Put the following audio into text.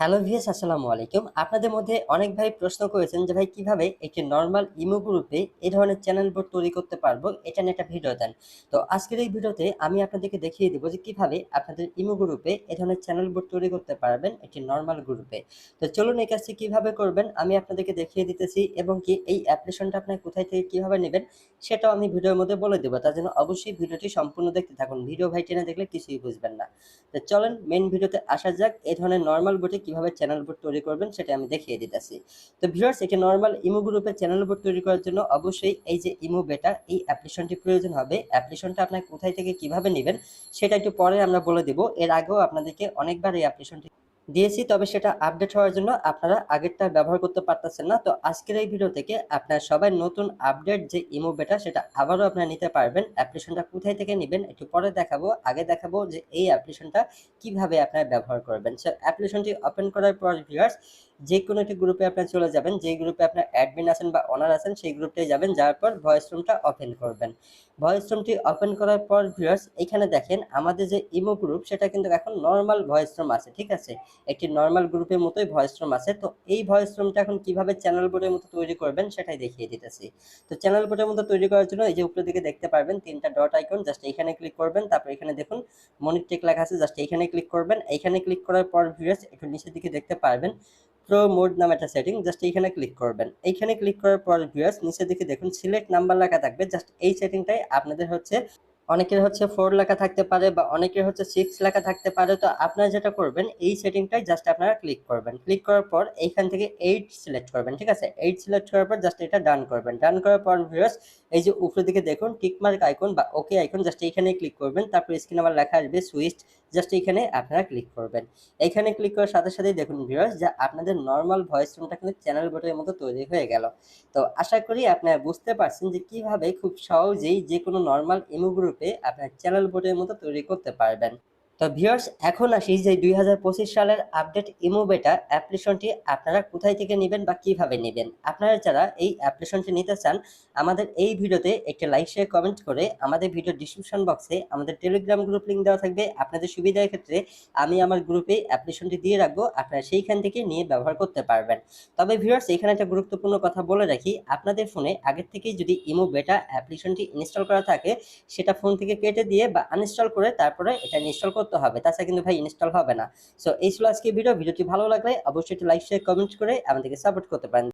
Hello VS আসসালামু আলাইকুম। আপনাদের মধ্যে অনেক ভাই প্রশ্ন করেছেন যে ভাই, কীভাবে একটি নর্মাল ইমো গ্রুপে এই ধরনের চ্যানেল বোর্ড তৈরি করতে পারব? এটা নিয়ে একটা ভিডিও দেন। তো আজকের এই ভিডিওতে আমি আপনাদেরকে দেখিয়ে দেবো যে কীভাবে আপনাদের ইমো গ্রুপে এই ধরনের চ্যানেল বোর্ড তৈরি করতে পারবেন একটি নর্মাল গ্রুপে তো চলুন এই কাজটি কীভাবে করবেন, আমি আপনাদেরকে দেখিয়ে দিতেছি এবং কি এই অ্যাপ্লিকেশনটা আপনার কোথায় থেকে কীভাবে নেবেন সেটাও আমি ভিডিওর মধ্যে বলে দেবো। তার জন্য অবশ্যই ভিডিওটি সম্পূর্ণ দেখতে থাকুন। ভিডিও ভাই টেনে দেখলে কিছুই বুঝবেন না। তো চলেন মেন ভিডিওতে আসা যাক। এই ধরনের নর্মাল বোর্ডে কীভাবে চ্যানেল বোর্ড তৈরি করবেন সেটা আমি দেখিয়ে দিতেছি। তো ভিউয়ার্স একটি নর্মাল ইমো গ্রুপে চ্যানেল বোর্ড তৈরি করার জন্য অবশ্যই এই যে ইমো বেটা এই অ্যাপ্লিকেশনটি প্রয়োজন হবে। অ্যাপ্লিকেশনটা আপনার কোথায় থেকে কীভাবে নেবেন, সেটা একটু পরে আমরা বলে দেব। এর আগেও আপনাদেরকে অনেকবার এই অ্যাপ্লিকেশনটি দিয়েছি, তবে সেটা আপডেট হওয়ার জন্য আপনারা আগেরটা ব্যবহার করতে পারতেছেন না। তো আজকের এই ভিডিও থেকে আপনারা সবাই নতুন আপডেট যে ইমো বেটা সেটা আবারও আপনারা নিতে পারবেন। অ্যাপ্লিকেশনটা কোথায় থেকে নেবেন একটু পরে দেখাবো। আগে দেখাবো যে এই অ্যাপ্লিকেশনটা কীভাবে আপনারা ব্যবহার করবেন। সো অ্যাপ্লিকেশনটি ওপেন করার পর ভিউয়ার্স যে কোনো একটি গ্রুপে আপনারা চলে যাবেন যেই গ্রুপে আপনার অ্যাডমিন আছেন বা অনার আছেন, সেই গ্রুপটাই যাবেন, যাওয়ার পর ভয়েস রুমটা ওপেন করবেন। ভয়েস রুমটি ওপেন করার পর ভিউয়ার্স এখানে দেখেন আমাদের যে ইমো গ্রুপ সেটা কিন্তু এখন নর্মাল ভয়েস রুম আছে, ঠিক আছে? একটি নর্মাল গ্রুপের মতোই ভয়েস রুম আছে। তো এই ভয়েস রুমটা এখন কীভাবে চ্যানেল বোর্ডের মতো তৈরি করবেন, সেটাই দেখিয়ে দিতেছি। তো চ্যানেল বোর্ডের মতো তৈরি করার জন্য এই যে উপরের দিকে দেখতে পারবেন, তিনটা ডট আইকন জাস্ট এখানে ক্লিক করবেন, তারপর এখানে দেখুন মনিটেক লেখা আছে জাস্ট এখানে ক্লিক করবেন। এখানে ক্লিক করার পর ভিউয়ার্স একটু নিচের দিকে দেখতে পারবেন। প্রো মোড নামে একটা সেটিং জাস্ট এইখানে ক্লিক করবেন। এইখানে ক্লিক করার পর ভিউয়ার্স নিচে দিকে দেখুন সিলেক্ট নাম্বার লেখা থাকবে জাস্ট এই সেটিংটাই আপনাদের হচ্ছে অনেকের হচ্ছে ফোর লেখা থাকতে পারে বা অনেকের হচ্ছে সিক্স লেখা থাকতে পারে। তো আপনারা যেটা করবেন, এই সেটিংটাই জাস্ট আপনারা ক্লিক করবেন। ক্লিক করার পর এইখান থেকে এইট সিলেক্ট করবেন, ঠিক আছে? এইট সিলেক্ট করার পর জাস্ট এটা ডান করবেন। ডান করার পর ভিউয়ার্স এই যে উপরের দিকে দেখুন টিকমার্ক আইকন বা ওকে আইকন জাস্ট এইখানে ক্লিক করবেন। তারপর স্ক্রিন আবার লেখা আসবে সুইচ জাস্ট এইখানে আপনারা ক্লিক করবেন। এইখানে ক্লিক করার সাথে সাথেই দেখুন ভিউয়ার্স যে আপনাদের নর্মাল ভয়েস রুমটা কিন্তু চ্যানেল বোর্ডের মতো তৈরি হয়ে গেল। তো আশা করি আপনারা বুঝতে পারছেন যে কীভাবে খুব সহজেই যে কোনো নর্মাল ইমো গ্রুপে আপনার চ্যানেল বোর্ডের মতো তৈরি করতে পারবেন। তো ভিউয়ার্স, এখন আসি যে দুই হাজার পঁচিশ সালের আপডেট ইমো বেটা অ্যাপ্লিকেশনটি আপনারা কোথায় থেকে নেবেন বা কীভাবে নেবেন? আপনারা যারা এই অ্যাপ্লিকেশনটি নিতে চান, আমাদের এই ভিডিওতে একটি লাইক শেয়ার কমেন্ট করে আমাদের ভিডিও ডিসক্রিপশন বক্সে আমাদের টেলিগ্রাম গ্রুপ লিঙ্ক দেওয়া থাকবে। আপনাদের সুবিধার ক্ষেত্রে আমি আমার গ্রুপে অ্যাপ্লিকেশনটি দিয়ে রাখব, আপনারা সেইখান থেকে নিয়ে ব্যবহার করতে পারবেন। তবে ভিউয়ার্স, এখানে একটা গুরুত্বপূর্ণ কথা বলে রাখি, আপনাদের ফোনে আগের থেকেই যদি ইমো বেটা অ্যাপ্লিকেশনটি ইনস্টল করা থাকে, সেটা ফোন থেকে কেটে দিয়ে বা আনইনস্টল করে তারপরে এটা ইনস্টল করতে হবে, তাছাড়া কিন্তু ভাই ইনস্টল হবে না। সো এই ছিল আজকে ভিডিও ভিডিওটি ভালো লাগলে অবশ্যই লাইক শেয়ার কমেন্ট করে আমাদেরকে সাপোর্ট করতে পারেন।